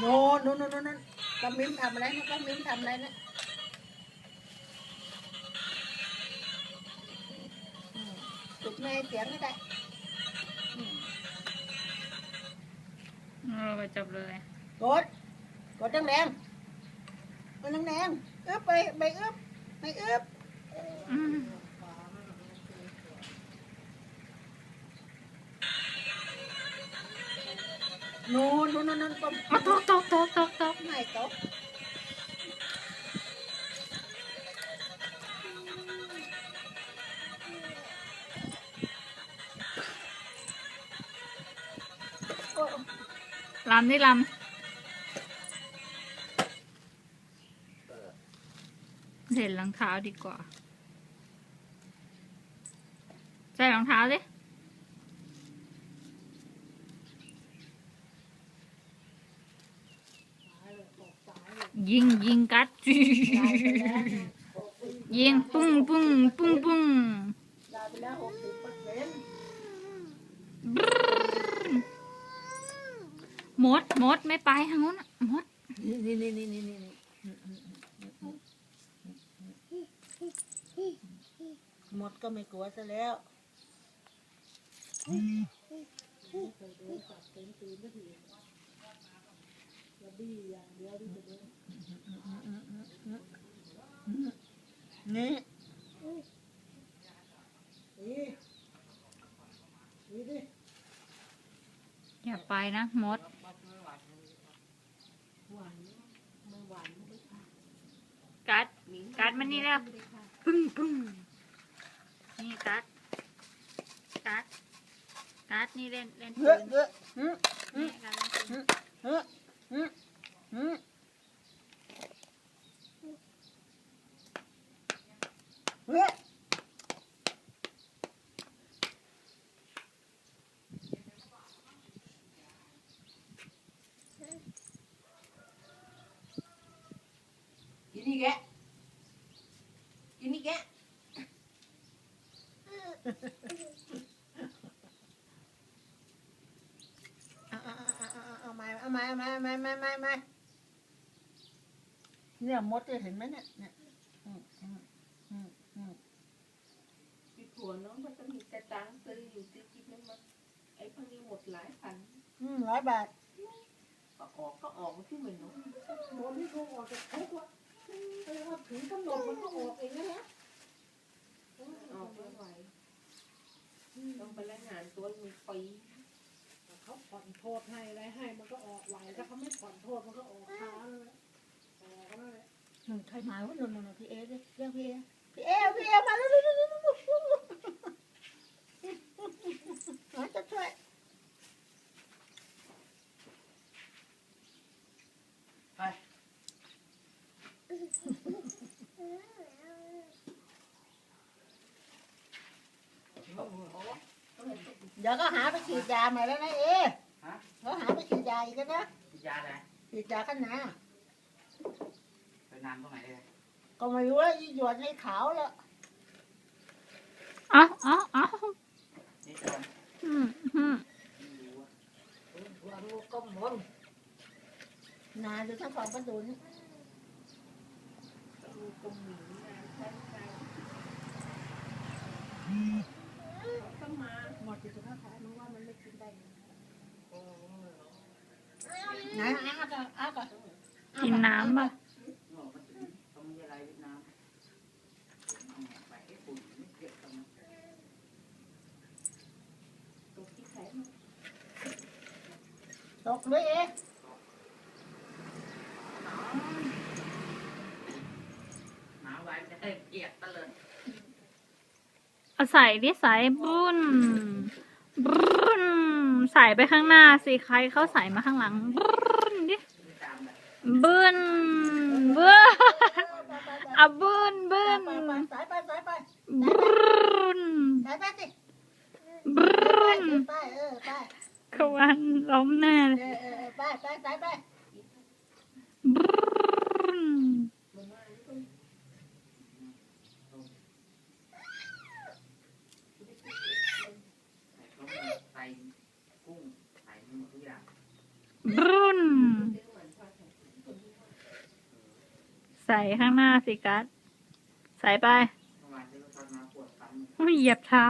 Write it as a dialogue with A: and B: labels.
A: โนโนโนโนโนป้ามิ้มทำอะไรนะป้ามิ้มทำอะไรนะอืมจุดแม่เสียงไม่ได้อืม
B: เออไปจบเลย
A: กดกดแรงๆกดแรงๆอึ๊บไปไปอึ๊บไปอึ๊บ
B: อื ม
A: โนโนโนโนก็
B: มาตกตกตกตกตก
A: ไม่ตกโอ้
B: ลำนี่ลำเห็นรองเท้าดีกว่า ใส่รองเท้าดิ ยิงยิงกัดยิงปุ้งปุ้งปุ้งปุ้ง
A: ห
B: มดมดไม่ไปทางนู้นน่ะมด
A: นี่นี่นี่นี่นี่นี่หมดก็ไม่กลัวซะแล้วนี่นี่นี่ดิ
B: อย่าไปนะมด
A: หวาน ไม่หวาไปนไม่ได้
B: กัด กัดมันนี่แล้วปึ้งปึ้งนี่กัด กัด กัดนี่เล่นเล่น
A: เฮ้
B: ปื
A: ย
B: น
A: เฮ้เฮ้ย
B: นี่กัดเล่นปืน
A: เฮ้ยเฮ้ยเฮ้ยเฮ้ยกินนี่แกะกินนี่ แกเอาเอาเอาเอาเอาเอามาเอามาเอามาเอามาเอามาเอามามาเนี่ยมดเนี่ยเห็นไหมเนี่ยเนี่ยอืมอืมอืมอืม
C: พี่ผัวน้องมันก็มีแต่ตังซื้ออยู่ที่คิดนึงมันไอ้พวกนี้หมดหลายพัน
A: อืมร้อยบาท
C: ก็ออกก็ออกที่เหมือนหนู
A: โดนที่เขาออกจากคุกวะ แสดงว่าถึงกำหนดมันก็ออกเองนะฮะ
C: ออกไม่ไหวต้องไปรายงานตัวมีปี
D: เขาผ่อนโทษให้อะไรให้มันก็ออกไหวถ้าเขาไม่ผ่อนโทษมันก็ออกช้าเลยออกนั่นแหละ
A: หนึ่งใครมาวะนนนนพี่เอเรียกเรียกพี่เอพี่เอพี่เอมาแล้วจะช่วยไป เดี๋ยวก็หาไปฉีดยาใหม่แล้วนะเอเขาหาไปฉีดยาอีกแล้วนะ
E: ยาอะไร
A: ฉีดยากันนะ
E: ไปนานตรงไหนเลย
A: ก็ไม่รู้ว่าอีหยวนในขาวแล้ว
B: เอ้าเอ้าเอ้า
E: นี่จอน
B: อืมอืม
E: ไม่รู้ว่า
A: หัวรูก้มบนนานอยู่ทั้งสองกระดุน
C: ดู ตรงนี้นะใช่ใช่ก็มา
A: หมดอยู่ทั้งสองมันว่ามันไม่กินได้ไง
C: โอ้
A: ไหนอ้าก็อ้าก็
B: กินน้ำป่ะ
E: โง่มันถึงต้องมีอะไรเวียดนามไปให้ปุ่นไม่เก็บกัน
C: ตัวที่แท้
A: ตกด้วยเอ๊ะ
E: หนาไว้จะเอ้ยเกียดตะเลย
B: เอาใส่ดิใส่บุญบุญใส่ไปข้างหน้าสิใครเขาใส่มาข้างหลังบุญดิ
E: บุ
B: ญบุญอะบุญบุญ
A: ไปสายไปสายไป
B: บุญ
A: สายไปสิ
B: บุญ
A: ไปเออไป
B: ขวันล้มแน่เล
A: ยเออไปไปสายไป
C: รุ่น
E: ใส่
D: ข้างหน้าสิกัสใส่ไป
B: ไม่เห
D: ยียบเท้า